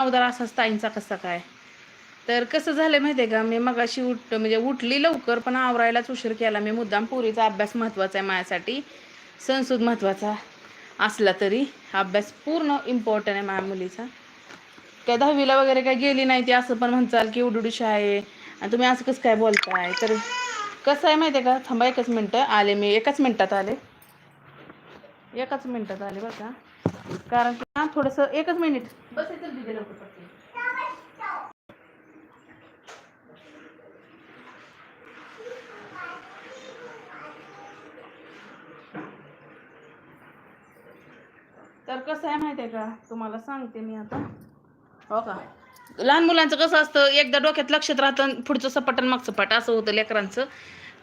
अवदार असाच ताईंचा कसा काय? तर कसं झालं माहिती आहे का? मी मगाशी उठ म्हणजे उठली लवकर पण आवरायलाच उशीर केला. मी मुद्दाम पोरीचा अभ्यास महत्त्वाचा आहे माझ्यासाठी. संस्कृत महत्त्वाचा असला तरी अभ्यास पूर्ण इम्पॉर्टंट आहे माझ्या मुलीचा. काय दहावीला वगैरे काय गेली नाही ती असं पण म्हणचाल की उडुडीशी आहे आणि तुम्ही असं कसं काय बोलताय? तर कसं आहे माहिती आहे का? थांबा एकच मिनटं. आले मी. एकाच मिनटात आले. एकाच मिनटात आले बघा. कारण की ना थोडंसं एकच मिनिट. तर कसं आहे माहिती आहे का? तुम्हाला सांगते मी आता. हो का? लहान मुलांचं कसं असतं एकदा डोक्यात लक्षात राहतं पुढचं सपाट आणि मागचं पाट असं होतं लेकरांचं.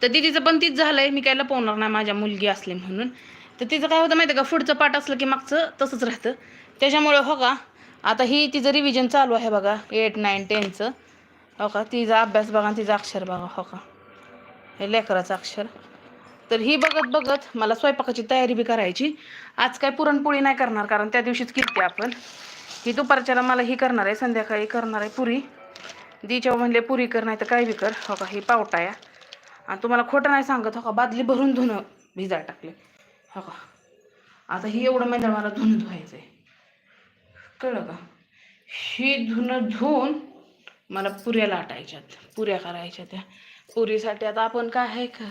तर दिदीचं पण तीच झालंय. मी काय लपवणार नाही माझ्या मुलगी असली म्हणून. तर तिचं काय होतं माहिती आहे का? पुढचं पाठ असलं की मागचं तसंच राहतं. त्याच्यामुळे हो का आता ही तिचं रिव्हिजन चालू आहे बघा एट नाईन टेनचं हो का? तिचा अभ्यास बघा आणि तिचं अक्षर बघा हो का? हे लेकराचं अक्षर. तर ही बघत बघत मला स्वयंपाकाची तयारी बी करायची. आज काय पुरणपोळी नाही करणार कारण त्या दिवशीच किती आपण. ही दुपारच्याला मला ही करणार आहे संध्याकाळी करणार आहे पुरी. दीच्या म्हणले पुरी कर नाही तर काय बी कर. हो का? ही पावटा या आणि तुम्हाला खोटं नाही सांगत हो का? बादली भरून धुणं भिजायला टाकले हो का आता ही एवढं मैदा मला धुणं धुवायचं आहे कळलं का? ही धुणं धुवून मला पुऱ्या लाटायच्यात पुऱ्या करायच्या त्या. पुरीसाठी आता आपण काय आहे का?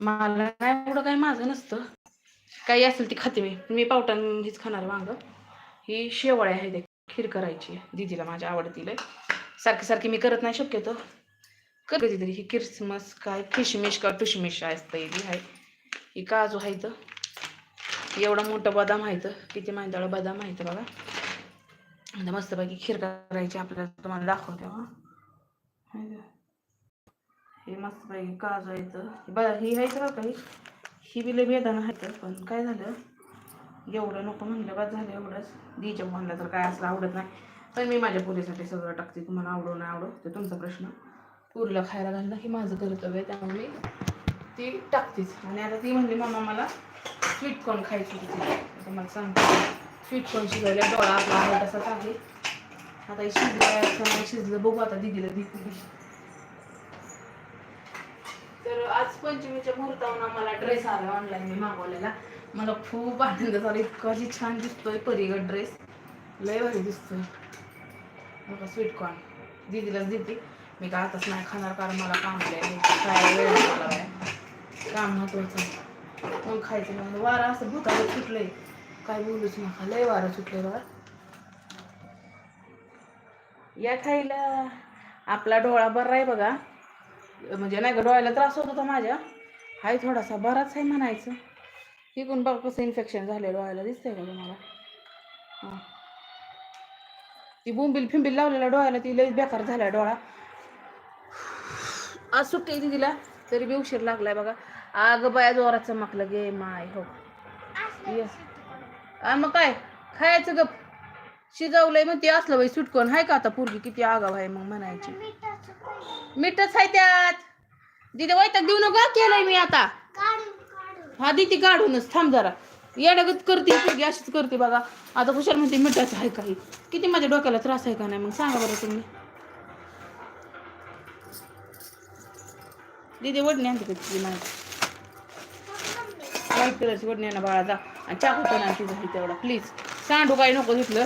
मला काय एवढं काय माझं नसतं. काही असेल ती खाते मी. मी पावटान हीच खाणार वांग ही शेवळ्या आहे ते खीर करायची आहे दीदीला माझ्या आवडतीला. सारखी सारखी मी करत नाही शक्यतो. कधीतरी ही क्रिसमस काय किशमिश का टुशमिश असतं ही आहे. ही काजू आहे तर एवढा मोठं बदाम आहे तर किती माहिती बदाम आहे तर बघा. आता मस्तपैकी खीर करायची आपल्याला. तुम्हाला दाखवते हा हे मस्तपैकी काजू आहे तर बघा ही आहे तर काही ही? बिले लय बेदाना आहे तर पण काय झालं? एवढं नको म्हणलं बस झालं एवढंच. दीच्या म्हणलं तर काय असलं आवडत नाही. पण मी माझ्या पुरीसाठी सगळं टाकते. तुम्हाला आवडो नाही आवडो ते तुमचा प्रश्न. पुरीला खायला घालणं हे माझं कर्तव्य आहे. त्यामुळे मी ती टाकतेच. आणि आता ती म्हणली मामा मला स्वीट कॉर्न खायची होती आता मला सांगते स्वीट कॉर्न शिजवल्या डोळा आपला आहे तसाच आहे. आता शिजलं शिजलं बघू आता दिदीला दिली तर आज पंचमीच्या मुहूर्तावरून आम्हाला ड्रेस आला ऑनलाईन मी मागवलेला. मला खूप आनंद झाला इतका जी छान दिसतोय परीगड ड्रेस लय भारी दिसतोय. बघा स्वीट कॉर्न दिदीलाच देते. मी काय आताच नाही खाणार कारण मला काम काय खायला वेळ काम महत्वाचं मग खायचं मग वारा असं भूताला सुटलंय. काय बोलूच नका. लय वारा सुटलंय वार या खायला आपला डोळा बरा आहे बघा. म्हणजे नाही का डोळ्याला त्रास होत होता माझ्या. हाय थोडासा बराच आहे म्हणायचं. इकडून बघा कसं इन्फेक्शन झालं डोळ्याला. दिसतंय का तुम्हाला? हां. ती बोंबील फिंबील लावलेल्या डोळ्याला ती लई बेकार झाला डोळा. आज सुट्टी आहे तिला. तरी बी उशीर लागलाय बघा. आग बाया जोरात चमकलं गे माय हो. येस मग काय? खायचं गप. शिजवलंय मग ते असलं बाई सुटकून. हाय का आता पोरगी किती आगाव आहे मग म्हणायची. मीठच आहे त्यात. दिदी वैताग देऊ नका केलंय मी आता. हा दिदी काढूनच. थांब जरा. येडगत करते पोरगी अशीच करते बघा. आता हुशार म्हणते मिठाचं आहे काही. किती माझ्या डोक्याला त्रास आहे का नाही? मग सांगा बरं तुम्ही. दिदी वडणी आणते का तुझी माहिती व्हाईट कलरची वडणी आणा बाळा जा. आणि चाकू पण आणखी झाली तेवढा. प्लीज सांडू काही नको तिथलं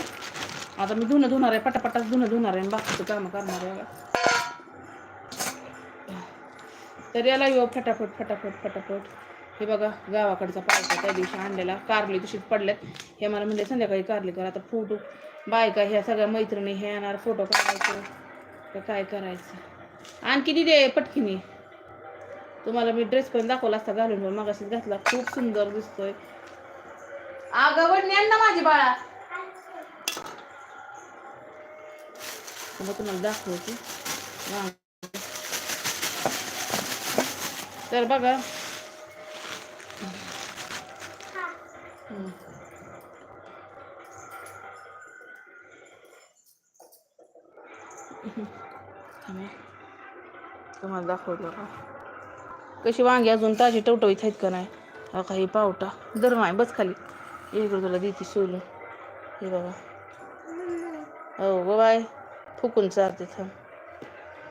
आता मी धुणं धुणार आहे पटापटाच धुणं धुणार आहे आणि बाकीचं कामं करणार आहे तर याला येऊ फटाफट फटाफट फटाफट. हे बघा गावाकडचा पावसा त्या दिवशी आणलेला. कारली तशीच पडल्यात. हे मला म्हणजे संध्याकाळी कारली कर. आता फोटो बायका ह्या सगळ्या मैत्रिणी हे येणार फोटो काढायचं. तर काय करायचं? आणखी दिदे पटकिनी. तुम्हाला मी ड्रेस पण दाखवला असता घालून पण मगाशीच घातला. खूप सुंदर दिसतोय. अगं वडणी ना माझी बाळा. मग तुम्हाला दाखवते. तर बघा. तुम्हाला दाखवलं का? कशी वांगी अजून ताजी टवटवीत आहेत का नाही? हा काही पावटा. दर नाही बस खाली. इकडे तुला देते सोलून. हे बघा. हो ग बाय फुकून चालते थांब.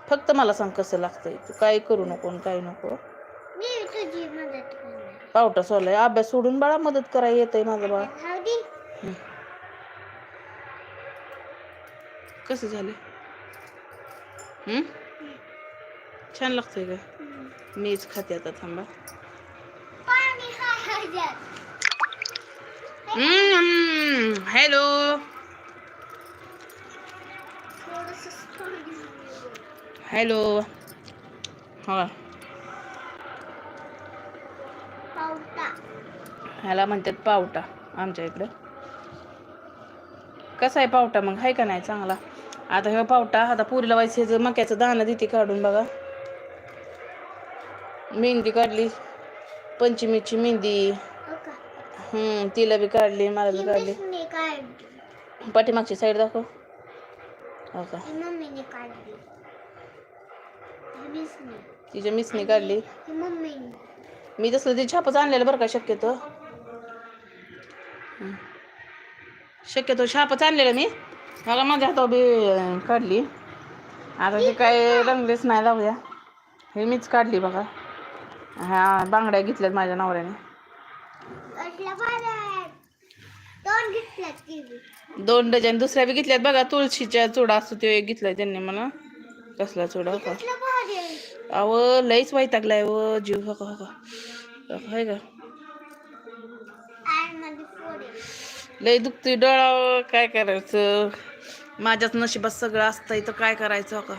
फक्त मला सांग कसं लागतंय. तू काय करू नको आणि काय नको. पावटा सोलाय. अभ्यास सोडून बाळा मदत करायला येतंय माझं बाळा. कसं झालं? छान लागतंय का? मीच खाते आता थांबा. हॅलो हॅलो हा. ह्याला म्हणतात पावटा आमच्या इकडं. कसा आहे पावटा मग? आहे का नाही चांगला? आता हे पावटा आता पुरीला व्हायचं ह्याचं मक्याचं दाणं देते काढून बघा. मेहंदी काढली. पंचमीची मेहंदी. हो हम्म तिला बी काढली मला बी काढली. पाठीमागची साईड दाखव. हो का? तिच्या मिसनी काढली. मी तसलं ते छापच आणलेलं बरं का शक्यतो. शक्यतो छापच आणलेलं मी. मला माझ्या हातावर बी काढली. आता ते काय रंगलेच नाही लावूया हे मीच काढली बघा. ह्या बांगड्या घेतल्यात माझ्या नवऱ्याने. दोन डझन दुसऱ्या बी घेतल्यात बघा तुळशीच्या चुडा असतो तो एक घेतलाय त्यांनी मला. कसला चुडा हो आहे. अव लईच वैतागलाय व जीव हो का हो. का? फोडे लय दुखतोय डोळा काय करायचं? माझ्याच नशिबात सगळं असतंय तर काय करायचं हो का.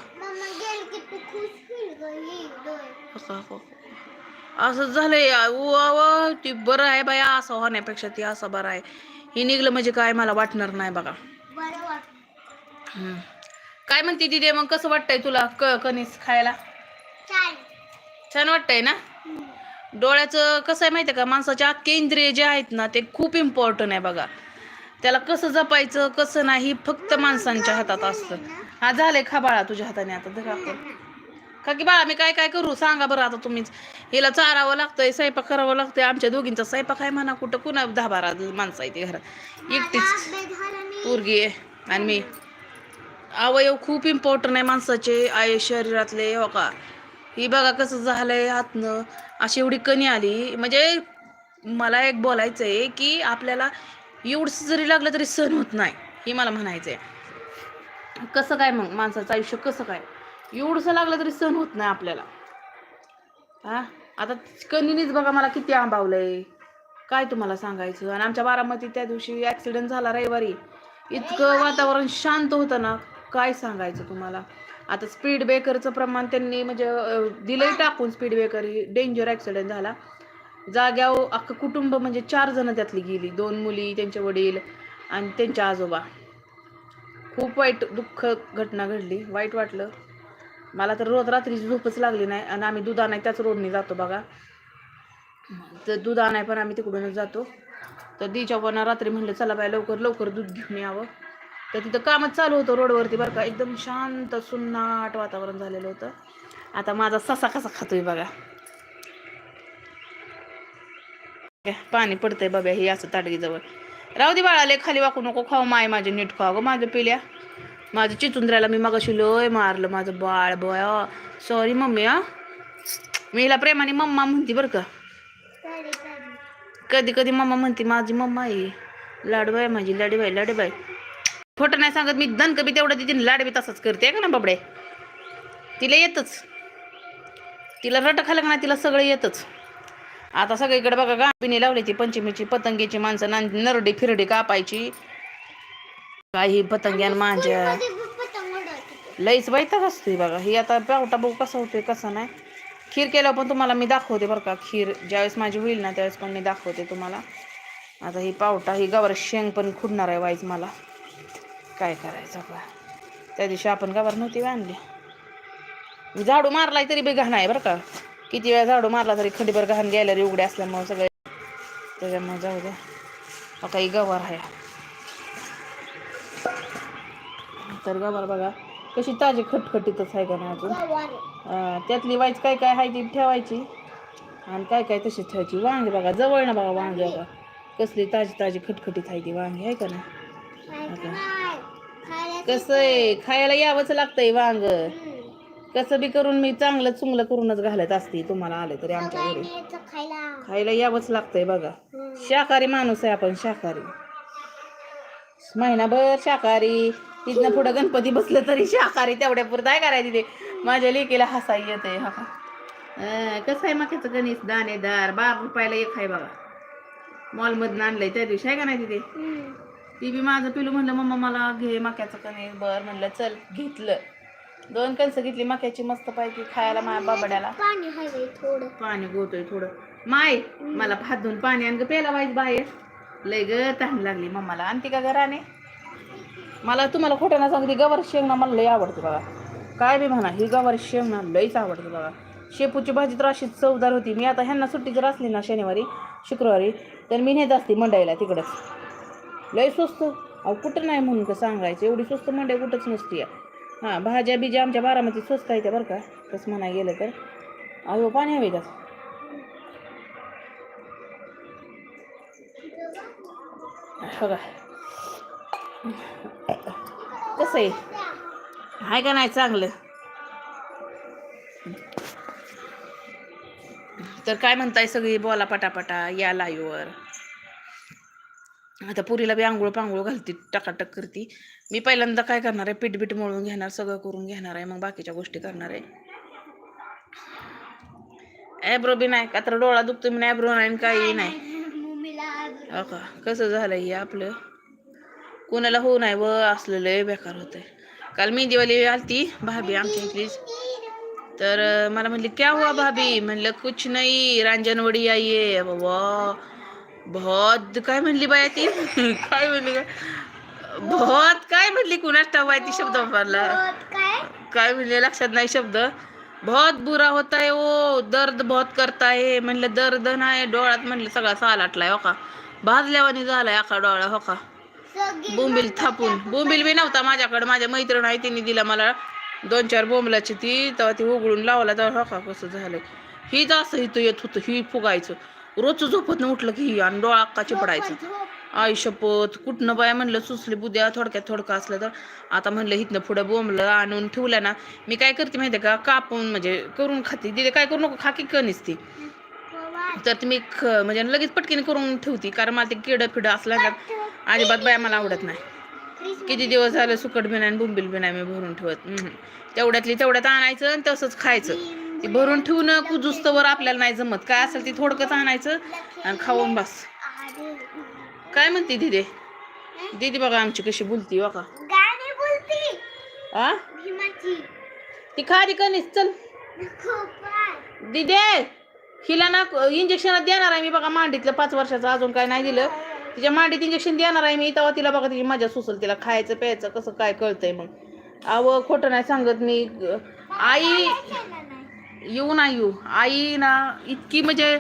असं झालंय व ती बरं आहे बाया असं होण्यापेक्षा ती असं बरं आहे. ही निघलं म्हणजे काय मला वाटणार नाही बघा. काय म्हणते तिथे मग कसं वाटतंय तुला क कणीस खायला? छान. वाटतंय ना? डोळ्याचं कसं आहे माहिती आहे का? माणसाचे अख्खे इंद्रिय जे आहेत ना ते खूप इम्पॉर्टंट आहे बघा. त्याला कसं जपायचं कसं नाही फक्त माणसांच्या हातात असतं. हा झालंय खा बाळा तुझ्या हाताने आता धर का की बाळा मी काय काय करू? सांगा बरं आता तुम्हीच. हिला चारावं लागतंय स्वयंपाक करावं लागतंय. आमच्या दोघींचा स्वयंपाक आहे म्हणा कुठं कुणा दहा बारा माणसं आहे ते घरात. एकटीच. पोरगी आहे आणि मी. अवयव खूप इम्पॉर्टंट आहे माणसाचे आय शरीरातले हो का? ही बघा कसं झालंय हातनं अशी एवढी कणी आली. म्हणजे मला एक बोलायचं आहे की आपल्याला एवढंसं जरी लागलं तरी सहन होत नाही हे मला म्हणायचं आहे कसं काय मग माणसाचं आयुष्य कसं काय? एवढंसं लागलं तरी सहन होत नाही आपल्याला. हा? आता कणीनेच बघा मला किती आंबावलंय. काय तुम्हाला सांगायचं? आणि आमच्या बारामतीत त्या दिवशी ॲक्सिडेंट झाला रविवारी. इतकं वातावरण शांत होतं ना. काय सांगायचं तुम्हाला? आता स्पीड ब्रेकरचं प्रमाण त्यांनी म्हणजे दिलंय टाकून स्पीड ब्रेकर ही डेंजर ॲक्सिडेंट झाला. जाग्यावर अख्खं कुटुंब म्हणजे चार जण त्यातली गेली. दोन मुली त्यांचे वडील आणि त्यांच्या आजोबा. खूप वाईट दुःख घटना घडली. वाईट वाटलं. मला तर रोज रात्रीची झोपच लागली नाही आणि आम्ही दूध आणाय त्याच रोडने जातो बघा. तर दूध आणाय पण आम्ही तिकडूनच जातो. तर दिच्यापणा पण रात्री म्हणलं चला बाय लवकर लवकर दूध घेऊन यावं. तर तिथं कामच चालू होतं रोडवरती बरं का. एकदम शांत सुन्नाट वातावरण झालेलं होतं. आता माझा ससा कसा खातोय बघा. पाणी पडतंय बघा हे असं ताटगीजवळ. राहू दे बाळाले खाली वाकू नको खाऊ माय माझे नीट खाऊ. गं माझं पिल्या. माझं चिचुंद्र्याला मी मगाशी लय मारलं माझं बाळ बया सॉरी मम्मी हा. मीला प्रेमाने मम्मा म्हणते बरं का. कधी कधी मम्मा म्हणते माझी मम्मा आहे. लाडबाई माझी लाडीबाई लाडीबाई. खोटं नाही सांगत मी दणक बी तेवढं तिथे लाडबी तसंच करते का ना बाबडे? तिला येतच. तिला रट खालं का नाही तिला सगळं येतच. आता सगळीकडे बघा गापिणी लावली ती पंचमीची पतंगीची माणसं नां- नरडी फिरडी कापायची. काही पतंग्यान उडवते लईच वैताग असतोय बघा. ही आता पावटा बघू कसा होतोय कसा नाही. खीर केल्यावर पण तुम्हाला मी दाखवते बरं का. खीर ज्यावेळेस माझी होईल ना त्यावेळेस पण मी दाखवते तुम्हाला. आता ही पावटा ही गवर शेंग पण खुडणार आहे वाईज मला. काय करायचं बा. त्या दिवशी आपण गवर नव्हती आणली झाडू मारलाय तरी बी घाण आहे बरं का. किती वेळा झाडू मारला तरी खडीभर घाण गॅलरी उघडे असल्यामुळे सगळे त्याच्यामुळे जाऊ द्या आता ही गवर आहे. तर गवर बघा कशी ताजी खटखटीतच आहे का नाही अजून? त्यातली वाईज काय काय आहे ती ठेवायची. आणि काय काय तशी ठेवायची? वांगे बघा जवळ ना बघा वांगे बघा कसली ताजी ताजी खटखटीत आहे ती वांगे आहे का नाही? कसं आहे खायला यावंच लागतंय वांग. कसं बी करून मी चांगलं चुंगलं करूनच घालत असते तुम्हाला आलं तरी आमच्या घरी. खायला यावंच लागतंय बघा. शाकाहारी माणूस आहे आपण शाकाहारी. महिनाभर शाकाहारी. तिथनं पुढं गणपती बसलं तरी शाकाहारी तेवढ्या पुरतं काय करायचं ते. माझ्या लेकीला हसाई येते हा का? अं, कसं आहे मक्याचं गणेश दाणेदार बारा रुपयाला एक आहे बघा. मॉलमधनं आणलंय त्या दिवशी आहे का नाही तिथे. ती बी माझं पिलू म्हणलं मम्मा मला घे मक्याचं कणीस बर म्हणलं चल घेतलं. दोन कणसं घेतली मक्याची मस्त पैकी खायला माझ्या बाबड्याला. पाणी हवंय थोडं. पाणी गोतोय थोडं. माय मला हात धुवून पाणी आण प्यायला वाईट बाहेर. लय ग तहान लागली मम्माला. आणते का घराने मला तुम्हाला खोटं ना सांगते गवार शेंगणा मला लई आवडते बघा. काय बी म्हणा ही गवार शेंगणा लईच आवडते बघा. शेपूची भाजी तर अशीच चवदार होती. मी आता ह्यांना सुट्टी जर असली ना शनिवारी शुक्रवारी तर मी नेत असते मंडईला तिकडंच लई स्वस्त. अहो कुठं नाही म्हणून का सांगायचं? एवढी स्वस्त मंडई कुठंच नसती. हां भाज्या बिज्या आमच्या बारामती स्वस्त आहे त्या बरं का. तसं म्हणाय गेलं तर. अहो पाणी हवे का? बघा. कसं आहे? आहे का नाही चांगलं? तर काय म्हणताय सगळी? बोला पटापटा या लाईव्हवर आता पुरीला बी आंघोळ पांघोळ घालती टकाटक करती. मी पहिल्यांदा काय करणार आहे? पीठ बीठ मळून घेणार सगळं करून घेणार आहे मग बाकीच्या गोष्टी करणार आहे. ॲब्रो बी नाही का? तर डोळा दुखतो मी ॲब्रो नाही काही नाही. हो का? कसं झालं हे आपलं? कोणाला होऊ नाही व असलं लय बेकार होतंय. काल मेहंदीवाली आलती भाभी आमच्या इथलीच. तर मला म्हणली क्या हुआ भाभी? म्हणलं कुछ नाही रांजनवडी आई आहे बाबा बहुत काय म्हणली बाया ती? काय म्हणली काय बहुत काय म्हणली कुणाच ठाव आहे ती शब्द वापरला काय? म्हणले लक्षात नाही शब्द. बहुत बुरा होता है ओ दर्द बहुत करता है म्हणलं दर्द नाही डोळ्यात म्हणलं सगळा साल आटलाय हो का? भाजल्यावानी झालाय आखा डोळा हो का? बोंबील थापून. बोंबील बी नव्हता माझ्याकडे. माझ्या मैत्रीण आहे तिने दिला मला दोन चार बोंबलाची ती तेव्हा ती उघडून लावला तर हो का कसं झालं हीच असं इथं येत होतं ही फुगायचं. रोज झोपत उठलं की ही आणि डोळा अक्का चिपडायचं आई शपथ कुठनं बाया म्हणलं सुचली बुद्या थोडक्यात थोडकं असलं तर. आता म्हणलं इथनं पुढं बोंबलं आणून ठेवलं ना. मी काय करते माहिती का? कापून म्हणजे करून खाते. दिले काय करू नको खाकी कणीच ती. तर ती मी म्हणजे लगेच पटकीने करून ठेवती. कारण मला ते किडं फिडं असलं अजिबात बाया मला आवडत नाही. किती दिवस झाले सुकट बी नाही आणि बुंबील बी नाही मी भरून ठेवत. तेवढ्यातली तेवढ्यात आणायचं आणि तसंच खायचं. ते भरून ठेवणं कुजुस्तवर आपल्याला नाही जमत. काय असेल ते थोडकंच आणायचं आणि खाऊन बस. काय म्हणते दिदी? दिदी बघा आमची कशी बोलती बघा. आ? ती खारी कणीस चल. दिदे हिला ना इंजेक्शन देणार आहे मी बघा मांडीतलं पाच वर्षाचं. अजून काय नाही दिलं. तिच्या मांडीत इंजेक्शन देणार आहे मी तेव्हा तिला बघा तिची मजा सुचल तिला खायचं प्यायचं कसं काय कळतंय मग. अव खोटं नाही सांगत मी. ग- आई येऊ ना येऊ. आई ना इतकी म्हणजे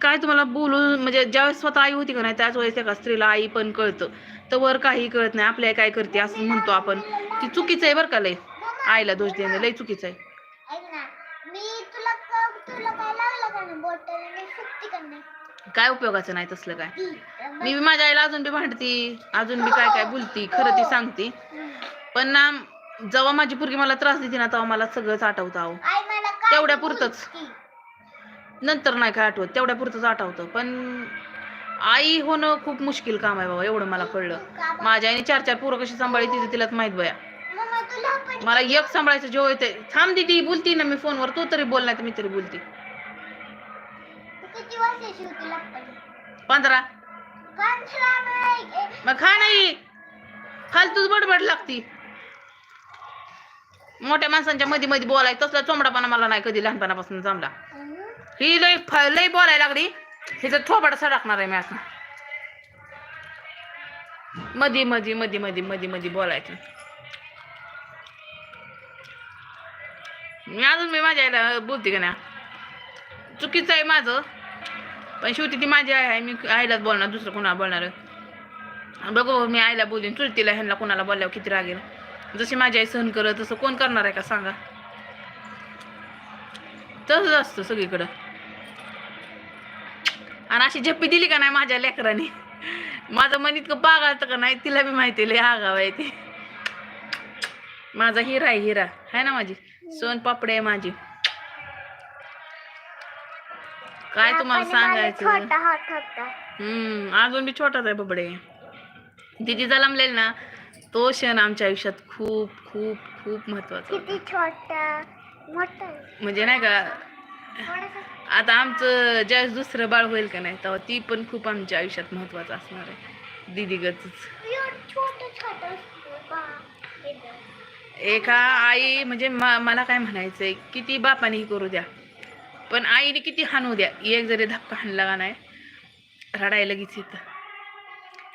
काय तुम्हाला बोलून म्हणजे ज्यावेळेस स्वतः आई होती का नाही त्याच वेळेस एका स्त्रीला आई पण कळतं. तर वर काही कळत नाही आपल्या काय करते असं म्हणतो आपण. ती चुकीचं आहे बरं का लय आईला दोष देणं लय चुकीचं आहे. मी तुला तुला काय लागलं का नाही बॉटल? मी सुट्टी का नाही काय उपयोगाचं नाही तसलं काय? मी बी माझ्या आईला अजून बी भांडती अजून बी काय काय बोलती खरं ती सांगती. पण ना जेव्हा माझी पोरगी मला त्रास देते ना तेव्हा मला सगळंच आठवतं अहो. तेवढ्या पुरतच. नंतर नाही काय आठवत तेवढ्या पुरतंच आठवतं. पण आई होणं खूप मुश्किल काम आहे बाबा एवढं मला कळलं. माझ्या आईने चार चार पोरं कशी सांभाळी तिथे तिलाच माहीत बया. मला एक सांभाळायचं जेव्हा येते थांब दिदी बोलती ना मी फोनवर तू तरी बोल नाही तर मी तरी बोलते. किती वर्षाची होती लपडी पंधरा. पंधरा नाही ए, मग खा नाही फालतूच बडबड लागती. मोठ्या माणसांच्या मध्ये मध्ये बोलायचं तसला चोमडापणा मला नाही कधी लहानपणापासून जमला. ही लय लय बोलायला लागली. हिचं थोबाड सडकणार आहे मी असं मधी मधी मधी मधी मधी मधी बोलायचं. मी अजून मी माझ्या बोलते का नाही? चुकीचं आहे माझं. पण शेवटी ती माझी आई आहे मी आईलाच बोलणार दुसरं कोणाला बोलणार. बघू मी आईला बोलीन चुलतीला ह्यांना कोणाला बोलल्यावर किती रागेल? जशी माझी आई सहन करत तसं कोण करणार आहे का सांगा? तसंच असतं सगळीकडं. आणि अशी झप्पी दिली का नाही माझ्या लेकराने? माझं मन इतकं बागाळतं का नाही तिला बी माहिती लय आगाव आहे ती. माझा हिरा आहे हिरा. आहे ना माझी? सोन पापडे आहे माझी. काय तुम्हाला सांगायचं? छोटा हात होता. हम्म अजून बी छोटाच आहे बबडे. दिदी जलमलेल ना तो क्षण आमच्या आयुष्यात खूप खूप खूप महत्त्वाचा होता. किती छोटा? मोठा. म्हणजे नाही का थोडासा. आता आमचं ज्यावेळेस दुसरं बाळ होईल का नाही तेव्हा ती पण खूप आमच्या आयुष्यात महत्वाचं असणार आहे. दिदी गतच. छोट छोट असतो. एका आई म्हणजे म- मला काय म्हणायचंय किती बापाने ही करू द्या. पण आईने किती हाणू द्या. एक जरी धक्का हाणला का नाही रडायला लगेच येतं.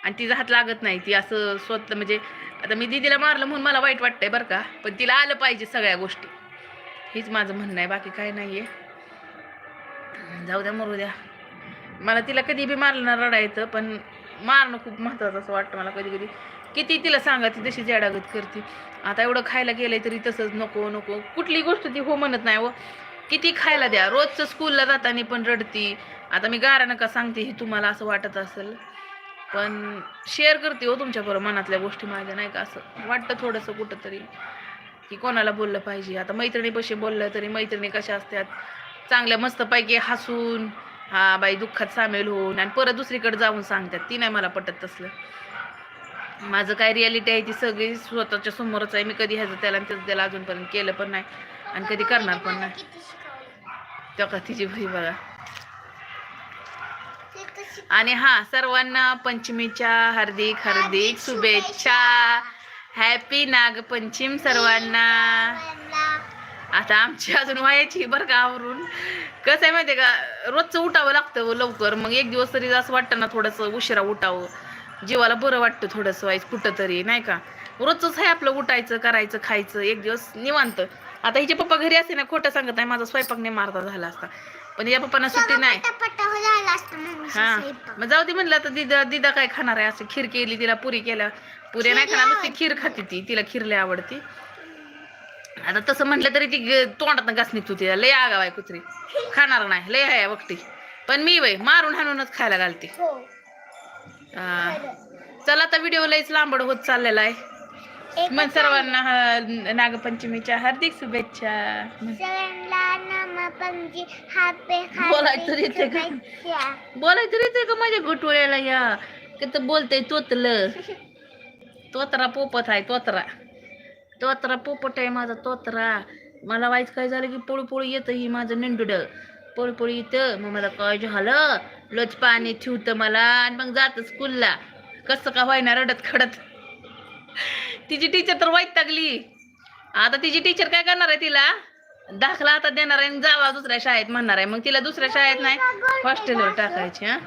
आणि तिचा हात लागत नाही. ती असं स्वतः म्हणजे आता मी दिदीला मारलं म्हणून मला वाईट वाटतंय बरं का पण तिला आलं पाहिजे सगळ्या गोष्टी. हेच माझं म्हणणं आहे. बाकी काय नाही आहे जाऊ द्या मरू द्या. मला तिला कधी बी मारलं ना रडा येतं पण मारणं खूप महत्त्वाचं असं वाटतं मला कधी कधी. किती तिला सांगा ती तशी जडागत करते. आता एवढं खायला गेलंय तरी तसंच नको नको. कुठली गोष्ट ती हो म्हणत नाही व किती खायला द्या? रोजचं स्कूलला जाताना पण रडती. आता मी गारा नका सांगते हे तुम्हाला असं वाटत असेल. पण शेअर करते हो तुमच्याबरोबर मनातल्या गोष्टी माझ्या नाही का? असं वाटतं थोडंसं कुठंतरी की कोणाला बोललं पाहिजे. आता मैत्रिणीपाशी बोललं तरी मैत्रिणी कशा असतात? चांगल्या मस्तपैकी हसून हा बाई दुःखात सामील होऊन आणि परत दुसरीकडे जाऊन सांगतात. ती नाही मला पटत तसलं. माझं काय रियालिटी आहे ती सगळी स्वतःच्या समोरच आहे. मी कधी ह्याचं त्याला आणि त्याला अजूनपर्यंत केलं पण नाही आणि कधी करणार पण नाही. किती शिकवलं तेव्हा तिची भाई बघा आणि हा सर्वांना पंचमीच्या हार्दिक हार्दिक शुभेच्छा. हॅपी नागपंचम सर्वांना. सर्वांना. आता आमची अजून व्हायची बरं का आवरून. कसं आहे माहितीये का रोजचं उठावं लागतं लवकर. मग एक दिवस तरी असं वाटतं ना थोडंसं उशिरा उठावं. जीवाला बरं वाटतं थोडंसं व्हायचं कुठं तरी नाही का? रोजच आहे आपलं उठायचं करायचं खायचं एक दिवस निवांत. आता हिचे पप्पा घरी असते ना खोटं सांगत नाही माझा स्वयंपाक नाही मारता झाला असता. पण या पप्पांना सुट्टी नाही. हो. मग जाऊ दे म्हणलं आता दिदा दिदा काय खाणार आहे? असं खीर केली तिला पुरी केल्या. पुऱ्या नाही खाणार लय नुसती खीर खाते ती. तिला खीर लय आवडती. आता तसं म्हटलं तरी ती तोंडात घास निघतो तिला लय आगाव आहे कुत्री. खाणार नाही लय आहे वक्ती पण मी वय मारून हाणूनच खायला घालते. हो. चला आता व्हिडिओ लयच लांबड होत चाललेला आहे. मग सर्वांना हा- नागपंचमीच्या हार्दिक शुभेच्छा. सगळ्यांना नामपंची हापे बोलायचं येते का? बोलायचं तरी ते का माझ्या घुटवळ्याला या? किती बोलतय तोतलं. तोतरा पोपत आहे तोतरा. तोतरा पोपट आहे माझा तोतरा. मला वाईच काय झालं की पोळी पोळी येतं ही माझं निंडुड. पोळी पोळी येतं मग मला काय झालं? लच पाणी ठेवतं मला आणि मग जातं स्कूलला कसं का व्हायना रडत खडत तिची टीचर तर वैतागली आता तिची टीचर काय करणार आहे तिला? दाखला आता देणार आहे आणि जावा दुसऱ्या शाळेत म्हणणार आहे. मग तिला दुसऱ्या शाळेत नाही हॉस्टेलवर टाकायची हा?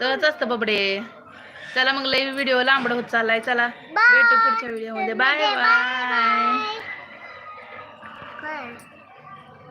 तरच असतं बबडे. चला मग लई व्हिडिओ लांबड होत चाललाय. चला भेटू पुढच्या व्हिडिओमध्ये. Bye bye